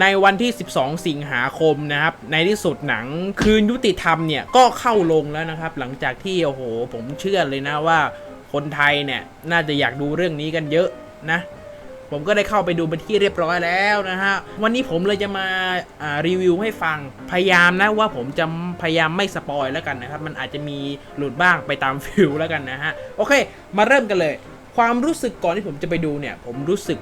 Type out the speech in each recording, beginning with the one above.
ในวันที่ 12 สิงหาคมนะครับ ในที่สุดหนังคืนยุติธรรมเนี่ย ก็เข้าลงแล้วนะครับ หลังจากที่โอ้โห ผมเชื่อเลยนะว่าคนไทยเนี่ย น่าจะอยากดูเรื่องนี้กันเยอะนะ ผมก็ได้เข้าไปดูเป็นที่เรียบร้อยแล้วนะฮะ วันนี้ผมเลยจะมาารีวิวให้ฟัง พยายามนะว่าผมจะพยายามไม่สปอยแล้วกันนะครับ มันอาจจะมีหลุดบ้างไปตามฟิลแล้วกันนะฮะ โอเค มาเริ่มกันเลย ความรู้สึกก่อนที่ผมจะไปดูเนี่ย ผมรู้สึก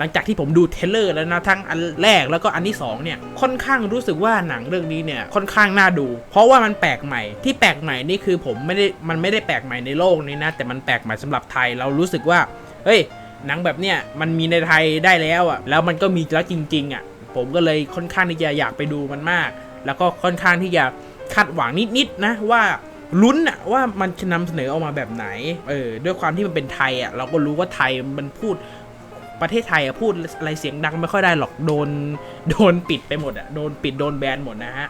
หลังจากที่ผมดูเทเลอร์แล้วนะทั้งอันแรกแล้วก็อันที่สองเนี่ยค่อนข้างรู้สึกว่าหนังเรื่องนี้เนี่ยค่อนข้างน่าดู เพราะว่ามันแปลกใหม่ที่แปลกใหม่นี่คือผมไม่ได้มันไม่ได้แปลกใหม่ในโลกนี้นะแต่มันแปลกใหม่สำหรับไทยเรารู้สึกว่าเฮ้ยหนังแบบเนี้ยมันมีในไทยได้แล้วอะแล้วมันก็มีแล้วจริงๆอะผมก็เลยค่อนข้างที่จะอยากไปดูมันมาก แล้วก็ค่อนข้างที่จะคาดหวังนิดๆนะว่าลุ้นอะว่ามันจะนำเสนอออกมาแบบไหน เออด้วยความที่มันเป็นไทยอะเราก็รู้ว่าไทยมันพูด ประเทศไทยอะพูดอะไรเสียงดังไม่ค่อยได้หรอกโดนโดนปิดไปหมดอะโดนปิดโดนแบนหมดนะฮะ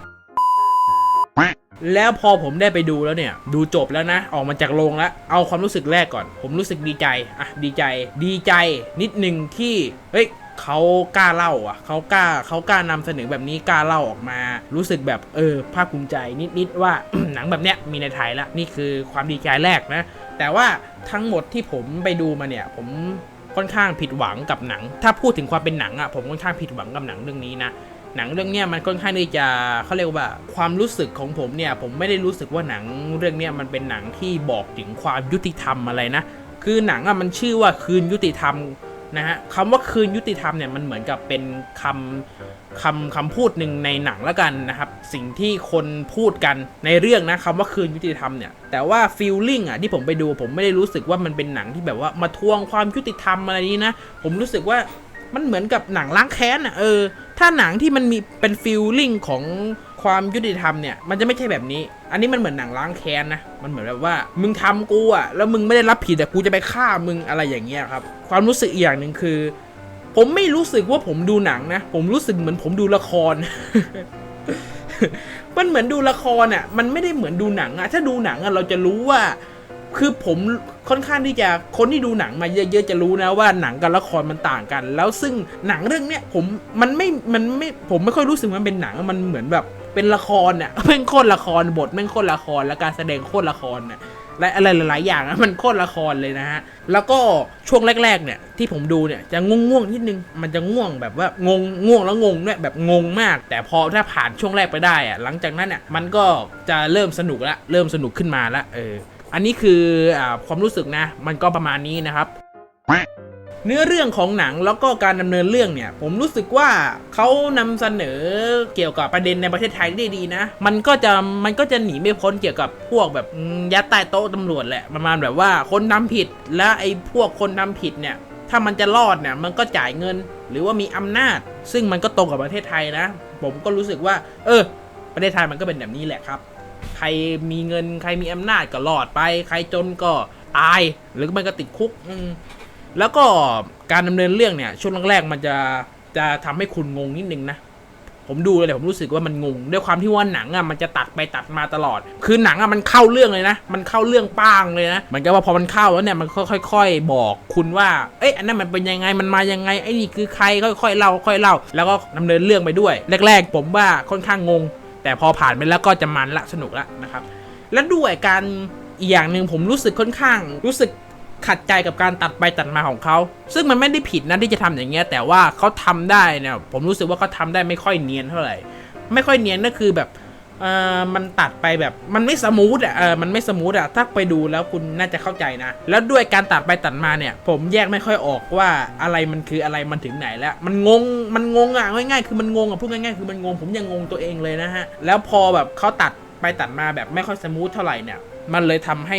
แล้วพอผมได้ไปดูแล้วเนี่ย ดูจบแล้วนะ ออกมาจากโรงแล้ว เอาความรู้สึกแรกก่อน ผมรู้สึกดีใจ อะ ดีใจ ดีใจนิดนึงที่ เฮ้ยเขากล้าเล่าอะเขากล้าเขากล้านำเสนอแบบนี้กล้าเล่าออกมา รู้สึกแบบเออภาคภูมิใจนิดๆว่าหนังแบบเนี้ยมีในไทยละนี่คือความดีใจแรกนะ แต่ว่าทั้งหมดที่ผมไปดูมาเนี่ย ผม ค่อนข้างผิดหวังกับหนัง ถ้าพูดถึงความเป็นหนังอะผมค่อนข้างผิดหวังกับหนังเรื่องนี้นะหนังเรื่องเนี้ยมันค่อนข้างที่จะเขาเรียกว่าความรู้สึกของผมเนี่ยผมไม่ได้รู้สึกว่าหนังเรื่องเนี้ยมันเป็นหนังที่บอกถึงความยุติธรรมอะไรนะคือหนังอะมันชื่อว่าคืนยุติธรรมนะฮะคำว่าคืนยุติธรรมเนี่ยมันเหมือนกับเป็นคำ คำคำพูดหนึ่งในหนังแล้วกันนะครับ สิ่งที่คนพูดกันในเรื่องนะคำว่าคืนยุติธรรมเนี่ย แต่ว่าฟีลลิ่งอะที่ผมไปดูผมไม่ได้รู้สึกว่ามันเป็นหนังที่แบบว่ามาทวงความยุติธรรมอะไรนี้นะ ผมรู้สึกว่ามันเหมือนกับหนังล้างแค้นอะเออ ถ้าหนังที่มันมีเป็นฟีลลิ่งของความยุติธรรมเนี่ยมันจะไม่ใช่แบบนี้ อันนี้มันเหมือนหนังล้างแค้นนะ มันเหมือนแบบว่า มึงทำกูอะแล้วมึงไม่ได้รับผิดแต่กูจะไปฆ่ามึงอะไรอย่างเงี้ยครับ ความรู้สึกอีกอย่างหนึ่งคือ ผมไม่รู้สึกว่าผมดูหนังนะ ผมรู้สึกเหมือนผมดูละคร มันเหมือนดูละครอะ มันไม่ได้เหมือนดูหนังอะ ถ้าดูหนังอะเราจะรู้ว่า คือผมค่อนข้างที่จะคนที่ดูหนังมาเยอะๆจะรู้นะว่าหนังกับละครมันต่างกัน แล้วซึ่งหนังเรื่องเนี้ยผมมันไม่มันไม่ผมไม่ค่อยรู้สึกมันเป็นหนังมันเหมือนแบบเป็นละครเนี่ยแม่งโคตรละครบทแม่งโคตรละครและการแสดงโคตรละครเนี่ย และอะไรหลายๆอย่างอะมันโคตรละครเลยนะฮะ แล้วก็ช่วงแรกๆเนี่ยที่ผมดูเนี่ยจะง่วงๆนิดนึง มันจะง่วงแบบว่างงง่วงแล้วงงด้วยแบบงงมาก แต่พอถ้าผ่านช่วงแรกไปได้อะหลังจากนั้นเนี่ยมันก็จะเริ่มสนุกละเริ่มสนุกขึ้นมาละเอออันนี้คืออาความรู้สึกนะ มันก็ประมาณนี้นะครับ เนื้อเรื่องของหนังแล้วก็การดำเนินเรื่องเนี่ย ผมรู้สึกว่าเขานำเสนอเกี่ยวกับประเด็นในประเทศไทยได้ดีนะ มันก็จะมันก็จะหนีไม่พ้นเกี่ยวกับพวกแบบยัดใต้โต๊ะตำรวจแหละประมาณแบบว่าคนทำผิดและไอ้พวกคนทำผิดเนี่ยถ้ามันจะรอดเนี่ยมันก็จ่ายเงิน หรือว่ามีอำนาจ ซึ่งมันก็ตรงกับประเทศไทยนะ ผมก็รู้สึกว่า เออ ประเทศไทยมันก็เป็นแบบนี้แหละครับ ใครมีเงินใครมีอำนาจก็รอดไป ใครจนก็ตาย หรือไม่ก็ติดคุกอื แล้วก็การดำเนินเรื่องเนี่ยช่วงแรกๆมันจะจะทำให้คุณงงนิดนึงนะผมดูเลยผมรู้สึกว่ามันงงด้วยความที่ว่าหนังอะมันจะตัดไปตัดมาตลอด คือหนังอะมันเข้าเรื่องเลยนะ มันเข้าเรื่องป้างเลยนะเหมือนกับว่าพอมันเข้าแล้วเนี่ยมันค่อยๆบอกคุณว่าเอ้ยอันนั้นมันเป็นยังไงมันมายังไงไอ้นี่คือใครค่อยๆเล่าค่อยๆเล่า แล้วก็ดำเนินเรื่องไปด้วย แรก ๆ ผมว่าค่อนข้างงง แต่พอผ่านไปแล้วก็จะมันละสนุกละนะครับ และด้วยการอีกอย่างหนึ่งผมรู้สึกค่อนข้างรู้สึก ขัดใจกับการตัดไปตัดมาของเขา ซึ่งมันไม่ได้ผิดนะที่จะทำอย่างเงี้ย แต่ว่าเขาทำได้เนี่ย ผมรู้สึกว่าเขาทำได้ไม่ค่อยเนียนเท่าไหร่ ไม่ค่อยเนียนก็คือแบบเออมันตัดไปแบบมันไม่สมูทอะเออมันไม่สมูทอะถ้าไปดูแล้วคุณน่าจะเข้าใจนะ แล้วด้วยการตัดไปตัดมาเนี่ย ผมแยกไม่ค่อยออกว่าอะไรมันคืออะไรมันถึงไหนแล้ว มันงงมันงงอะง่ายๆคือมันงงอะพูดง่ายๆคือมันงงผมยังงงตัวเองเลยนะฮะแล้วพอแบบเขาตัดไปตัดมาแบบไม่ค่อยสมูทเท่าไหร่เนี่ย มันเลยทำให้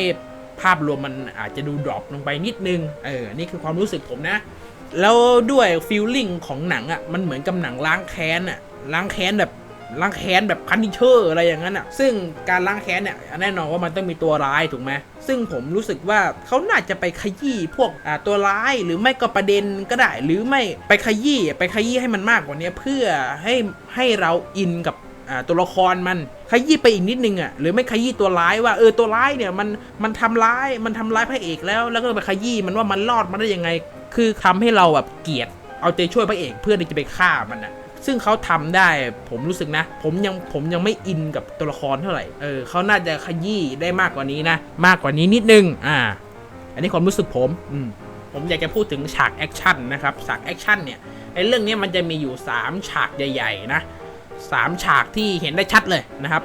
ภาพรวมมันอาจจะดูดรอปลงไปนิดนึง เออ นี่คือความรู้สึกผมนะ แล้วด้วยฟีลลิ่งของหนังอะ่ะ มันเหมือนกับหนังล้างแค้นอะ่ะ ล้างแค้นแบบล้างแค้นแบบพันดิเชอร์อะไรอย่างนั้นอะ่ะ ซึ่งการล้างแค้นเนี่ยแน่นอนว่ามันต้องมีตัวร้ายถูกไหมซึ่งผมรู้สึกว่าเขาน่าจะไปขยี้พวกตัวร้ายหรือไม่ก็ประเด็นก็ได้ หรือไม่ไปขยี้ไปขยี้ให้มันมากกว่านี้เพื่อให้ให้เราอินกับ ตัวละครมันขยี้ไปอีกนิดนึงอะหรือไม่ขยี้ตัวร้ายว่าเออตัวร้ายเนี่ยมันมันทำร้ายมันทำร้ายพระเอกแล้ว แล้วก็ไปขยี้มันว่ามันรอดมาได้ยังไง คือทำให้เราแบบเกลียดเอาใจช่วยพระเอกเพื่อที่จะไปฆ่ามันอะซึ่งเขาทำได้ผมรู้สึกนะ ผมยังผมยังไม่อินกับตัวละครเท่าไหร่เออเขาน่าจะขยี้ได้มากกว่านี้นะ มากกว่านี้นิดนึงอ่า อันนี้ความรู้สึกผมอืมผมอยากจะพูดถึงฉากแอคชั่นนะครับฉากแอคชั่นเนี่ยในเรื่องนี้มันจะมีอยู่ 3 ฉากใหญ่ ๆ นะ สามฉากที่เห็นได้ชัดเลยนะครับ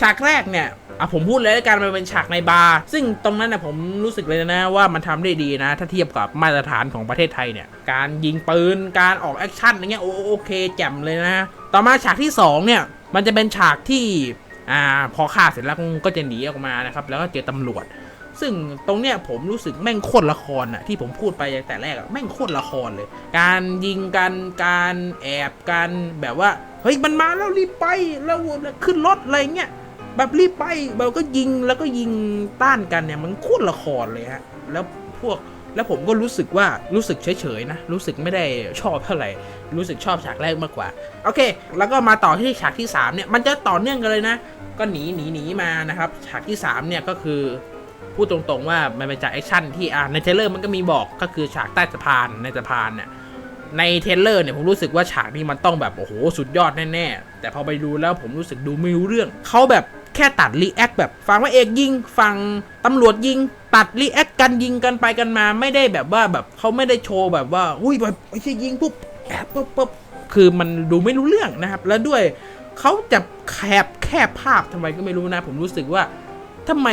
ฉากแรกเนี่ยอะผมพูดเลยกันมันเป็นฉากในบาร์ซึ่งตรงนั้นนะผมรู้สึกเลยนะว่ามันทำได้ดีนะ ถ้าเทียบกับมาตรฐานของประเทศไทยเนี่ย การยิงปืน การออกแอคชั่นอะไรเงี้ยโอโอเคแจ่มเลยนะ ต่อมาฉากที่ 2 เนี่ย มันจะเป็นฉากที่อ่าพอฆ่าเสร็จแล้วก็จะหนีออกมานะครับ แล้วก็เจอตำรวจ ซึ่งตรงเนี้ยผมรู้สึกแม่งโคตรละครอะที่ผมพูดไปแต่แรกอะแม่งโคตรละครเลย การยิงกันการแอบการแบบว่าเฮ้ยมันมาแล้วรีบไปแล้วขึ้นรถอะไรเงี้ยแบบรีบไปเราก็ยิงแล้วก็ยิงต้านกันเนี่ยมันโคตรละครเลยฮะแล้วพวกแล้วผมก็รู้สึกว่ารู้สึกเฉยๆนะ รู้สึกไม่ได้ชอบเท่าไหร่ รู้สึกชอบฉากแรกมากกว่า โอเค แล้วก็มาต่อที่ฉากที่สามเนี่ย มันจะต่อเนื่องกันเลยนะ ก็หนีหนีหนีมานะครับ ฉากที่สามเนี่ยก็คือ พูดตรงๆว่ามันเป็นจากแอคชั่นที่อ่าในเทเลอร์มันก็มีบอกก็คือฉากใต้สะพานในสะพานเนี่ยในเทเลอร์เนี่ยผมรู้สึกว่าฉากนี้มันต้องแบบโอ้โหสุดยอดแน่ๆแต่พอไปดูแล้วผมรู้สึกดูไม่รู้เรื่องเขาแบบแค่ตัดรีแอคแบบฟังว่าเอกยิงฟังตำรวจยิง ตัดรีแอคกันยิงกันไปกันมาไม่ได้แบบว่าแบบเขาไม่ได้โชว์แบบว่าอุ้ยแบบไอ้ที่ยิงปุ๊บแอบปุ๊บปุ๊บคือมันดูไม่รู้เรื่องนะครับ แล้วด้วยเขาจะแคบแคบภาพทำไมก็ไม่รู้นะ ผมรู้สึกว่าทำไม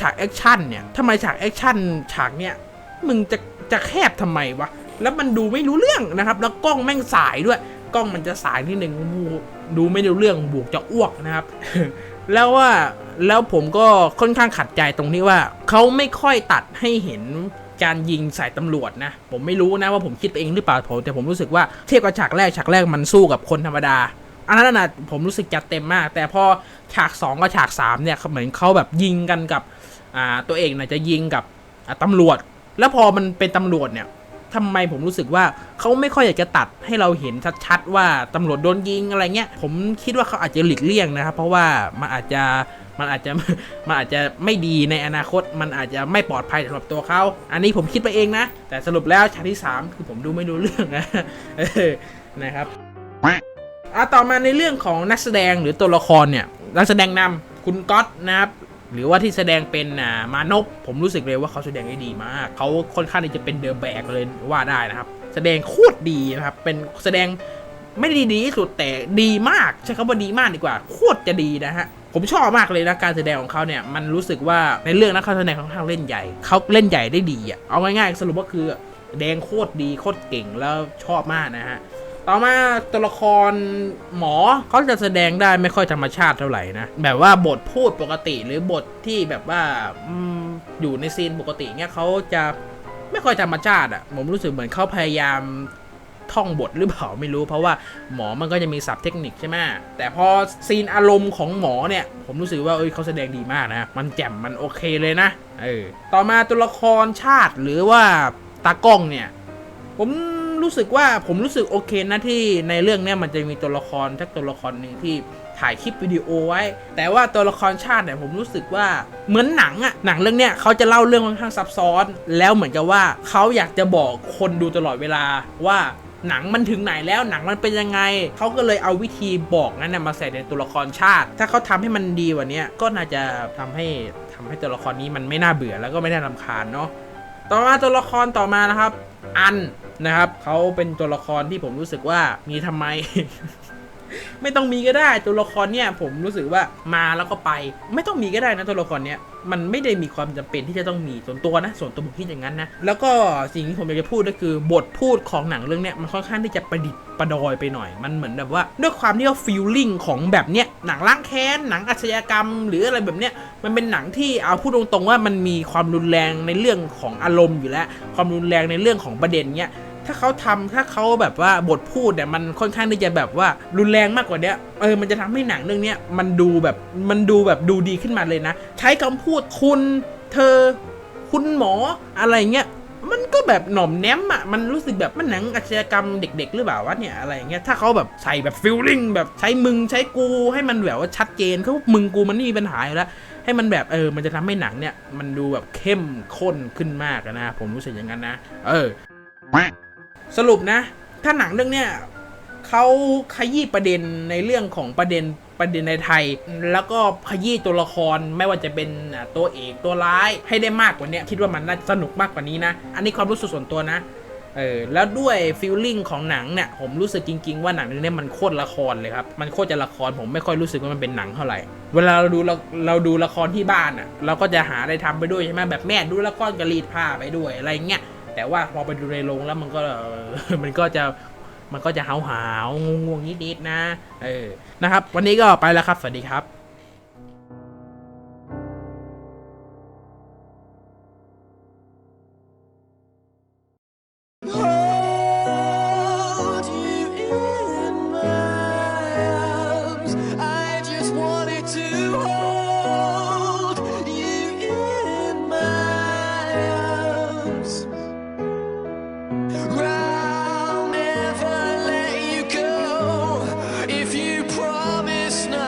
ฉากแอคชั่นเนี่ยทำไมฉากแอคชั่นฉากเนี่ยมึงจะจะแคบทำไมวะ แล้วมันดูไม่รู้เรื่องนะครับ แล้วกล้องแม่งสายด้วย กล้องมันจะสายนิดนึงดูไม่รู้เรื่องบวกจะอ้วกนะครับ แล้วว่าแล้วผมก็ค่อนข้างขัดใจตรงที่ว่าเขาไม่ค่อยตัดให้เห็นการยิงใส่ตำรวจนะ ผมไม่รู้นะว่าผมคิดไปเองหรือเปล่าผมแต่ผมรู้สึกว่าเทียบกับฉากแรกฉากแรกมันสู้กับคนธรรมดาอันนั้นนะผมรู้สึกจัดเต็มมาก แต่พอฉาก 2 กับฉาก 3 เนี่ยเหมือนเขาแบบยิงกันกับ อ่าตัวเองนะจะยิงกับตำรวจ แล้วพอมันเป็นตำรวจเนี่ยทำไมผมรู้สึกว่าเขาไม่ค่อยอยากจะตัดให้เราเห็นชัดๆว่าตำรวจโดนยิงอะไรเงี้ย ผมคิดว่าเขาอาจจะหลีกเลี่ยงนะครับ เพราะว่ามันอาจจะมันอาจจะมันอาจจะไม่ดีในอนาคต มันอาจจะไม่ปลอดภัยสำหรับตัวเขา อันนี้ผมคิดไปเองนะ แต่สรุปแล้วฉากที่ 3 คือผมดูไม่รู้เรื่องนะนะครับอะต่อมาในเรื่องของนักแสดงหรือตัวละครเนี่ยนักแสดงนำคุณก๊อตนะครับ หรือว่าที่แสดงเป็นอ่ามานพผมรู้สึกเลยว่าเขาแสดงได้ดีมาก เขาค่อนข้างที่จะเป็นเดอะแบกเลยว่าได้นะครับ แสดงโคตรดีนะครับ เป็นแสดงไม่ได้ดีที่สุดแต่ดีมากใช้คำว่าดีมากดีกว่า โคตรจะดีนะฮะผมชอบมากเลยนะการแสดงของเขาเนี่ยมันรู้สึกว่าในเรื่องนั้นเขาแสดงค่อนข้างเล่นใหญ่เขาเล่นใหญ่ได้ดีอะเอาง่ายๆสรุปก็คือแสดงโคตรดีโคตรเก่งแล้วชอบมากนะฮะ ต่อมาตัวละครหมอเขาจะแสดงได้ไม่ค่อยธรรมชาติเท่าไหร่นะ แบบว่าบทพูดปกติหรือบทที่แบบว่าอยู่ในซีนปกติเนี่ยเขาจะไม่ค่อยธรรมชาติอะ่ะผมรู้สึกเหมือนเขาพยายามท่องบทหรือเปล่าไม่รู้ เพราะว่าหมอมันก็จะมีศัพท์เทคนิคใช่ไหมแต่พอซีนอารมณ์ของหมอเนี่ย ผมรู้สึกว่าเอ้ยเขาแสดงดีมากนะ มันแจ่มมันโอเคเลยนะเออต่อมาตัวละครชาติหรือว่าตากล้องเนี่ย ผม รู้สึกว่าผมรู้สึกโอเคนะที่ในเรื่องเนี้ยมันจะมีตัวละครทักตัวละครหนึ่งที่ถ่ายคลิปวิดีโอไว้ แต่ว่าตัวละครชาติเนี่ยผมรู้สึกว่าเหมือนหนังอะหนังเรื่องเนี้ยเขาจะเล่าเรื่องค่อนข้างซับซ้อน แล้วเหมือนกับว่าเขาอยากจะบอกคนดูตลอดเวลาว่าหนังมันถึงไหนแล้วหนังมันเป็นยังไง เขาก็เลยเอาวิธีบอกนั้นนะมาใส่ในตัวละครชาติ ถ้าเขาทำให้มันดีกว่านี้ก็น่าจะทำให้ทำให้ตัวละครนี้มันไม่น่าเบื่อแล้วก็ไม่น่ารำคาญเนาะต่อมาตัวละครต่อมานะครับ อัน นะครับเขาเป็นตัวละครที่ผมรู้สึกว่ามีทำไม ไม่ต้องมีก็ได้ตัวละครเนี่ย ผมรู้สึกว่ามาแล้วก็ไป ไม่ต้องมีก็ได้นะตัวละครเนี้ยมันไม่ได้มีความจำเป็นที่จะต้องมีส่วนตัวนะ ส่วนตัวผมคิดอย่างนั้นนะ แล้วก็สิ่งที่ผมอยากจะพูดก็คือบทพูดของหนังเรื่องเนี้ยมันค่อนข้างที่จะประดิษฐ์ประดอยไปหน่อย มันเหมือนแบบว่า ด้วยความที่ว่าฟีลลิ่งของแบบเนี้ยหนังล้างแค้นหนังอาชญากรรม หรืออะไรแบบเนี้ยมันเป็นหนังที่เอาพูดตรงๆว่ามันมีความรุนแรงในเรื่องของอารมณ์อยู่แล้ว ความรุนแรงในเรื่องของประเด็นเนี้ย ถ้าเขาทำถ้าเขาแบบว่าบทพูดเนี่ยมันค่อนข้างที่จะแบบว่ารุนแรงมากกว่าเนี้ยเออมันจะทำให้หนังเรื่องเนี้ยมันดูแบบมันดูแบบดูดีขึ้นมาเลยนะ ใช้คำพูดคุณเธอ คุณหมออะไรเงี้ยมันก็แบบหน่อมแนมอะ มันรู้สึกแบบมันหนังอาชญากรรมเด็ก ๆ หรือเปล่าวะเนี่ยอะไรเงี้ย ถ้าเขาแบบใส่แบบฟิลลิ่งแบบใช้มึงใช้กูให้มันแบบว่าชัดเจนเขามึงกูมันไม่มีปัญหาแล้ว ให้มันแบบเออ มันจะทำให้หนังเนี่ย มันดูแบบเข้มข้นขึ้นมากนะ ผมรู้สึกอย่างนั้นนะ เออ สรุปนะ ถ้าหนังเรื่องเนี้ยเขาขยี้ประเด็นในเรื่องของประเด็นประเด็นในไทย แล้วก็ขยี้ตัวละครไม่ว่าจะเป็นตัวเอกตัวร้ายให้ได้มากกว่านี้คิดว่ามันน่าสนุกมากกว่านี้นะ อันนี้ความรู้สึกส่วนตัวนะเออแล้วด้วยฟีลลิ่งของหนังเนี่ยผมรู้สึกจริง ๆ ว่าหนังเรื่องนี้มันโคตรละครเลยครับ มันโคตรจะละครผมไม่ค่อยรู้สึกว่ามันเป็นหนังเท่าไหร่ เวลาเราดูเราเราดูละครที่บ้านอะเราก็จะหาอะไรทำไปด้วยใช่ไหมแบบแม่ดูละครกรีดผ้าไปด้วยอะไรเงี้ย แต่ว่าพอไปดูในโรงแล้วมันก็มันก็จะมันก็จะหาวหาวงงงๆนิดๆนะ เออนะครับ วันนี้ก็ไปแล้วครับ สวัสดีครับ